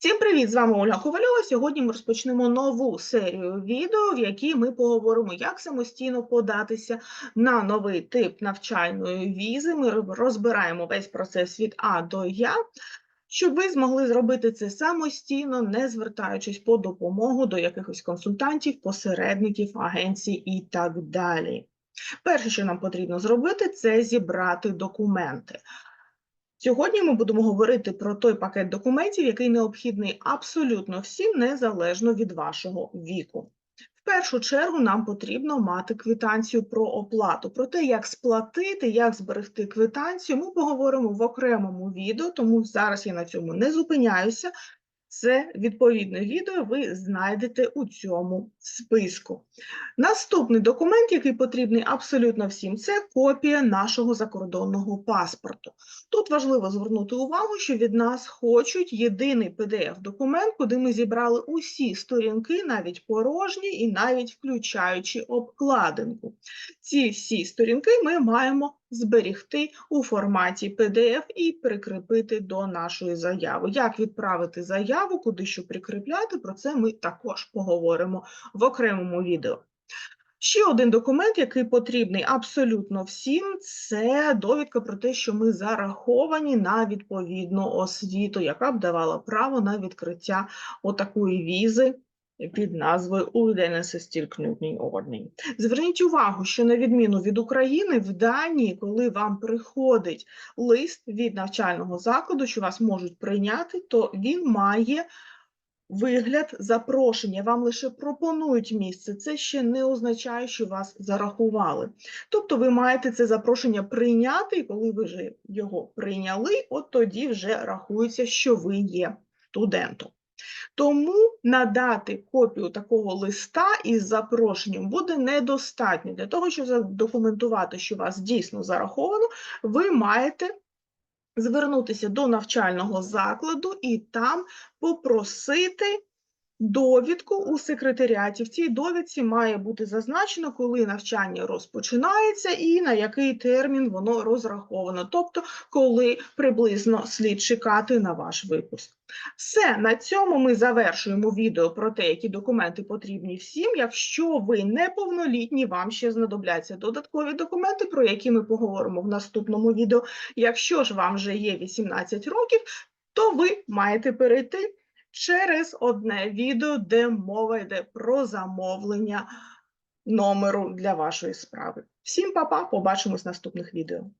Всім привіт! З вами Ольга Ковальова. Сьогодні ми розпочнемо нову серію відео, в якій ми поговоримо, як самостійно податися на новий тип навчальної візи. Ми розбираємо весь процес від А до Я, щоб ви змогли зробити це самостійно, не звертаючись по допомогу до якихось консультантів, посередників, агенцій і так далі. Перше, що нам потрібно зробити, це зібрати документи. Сьогодні ми будемо говорити про той пакет документів, який необхідний абсолютно всім, незалежно від вашого віку. В першу чергу нам потрібно мати квитанцію про оплату. Про те, як сплатити, як зберегти квитанцію, ми поговоримо в окремому відео, тому зараз я на цьому не зупиняюся. Це відповідне відео ви знайдете у цьому списку. Наступний документ, який потрібний абсолютно всім, це копія нашого закордонного паспорту. Тут важливо звернути увагу, що від нас хочуть єдиний PDF-документ, куди ми зібрали усі сторінки, навіть порожні, і навіть включаючи обкладинку. Ці всі сторінки ми маємо зберігти у форматі PDF і прикріпити до нашої заяви. Як відправити заяву, куди що прикріпляти, про це ми також поговоримо в окремому відео. Ще один документ, який потрібний абсолютно всім, це довідка про те, що ми зараховані на відповідну освіту, яка б давала право на відкриття отакої візи під назвою ordning. Зверніть увагу, що на відміну від України, в Данії, коли вам приходить лист від навчального закладу, що вас можуть прийняти, то він має вигляд запрошення. Вам лише пропонують місце. Це ще не означає, що вас зарахували. Тобто ви маєте це запрошення прийняти, і коли ви вже його прийняли, от тоді вже рахується, що ви є студентом. Тому надати копію такого листа із запрошенням буде недостатньо. Для того, щоб задокументувати, що вас дійсно зараховано, ви маєте звернутися до навчального закладу і там попросити довідку у секретаріаті. В цій довідці має бути зазначено, коли навчання розпочинається і на який термін воно розраховано, тобто коли приблизно слід чекати на ваш випуск. Все, на цьому ми завершуємо відео про те, які документи потрібні всім. Якщо ви неповнолітні, вам ще знадобляться додаткові документи, про які ми поговоримо в наступному відео. Якщо ж вам вже є 18 років, то ви маєте перейти через одне відео, де мова йде про замовлення номеру для вашої справи. Всім па-па, побачимось в наступних відео.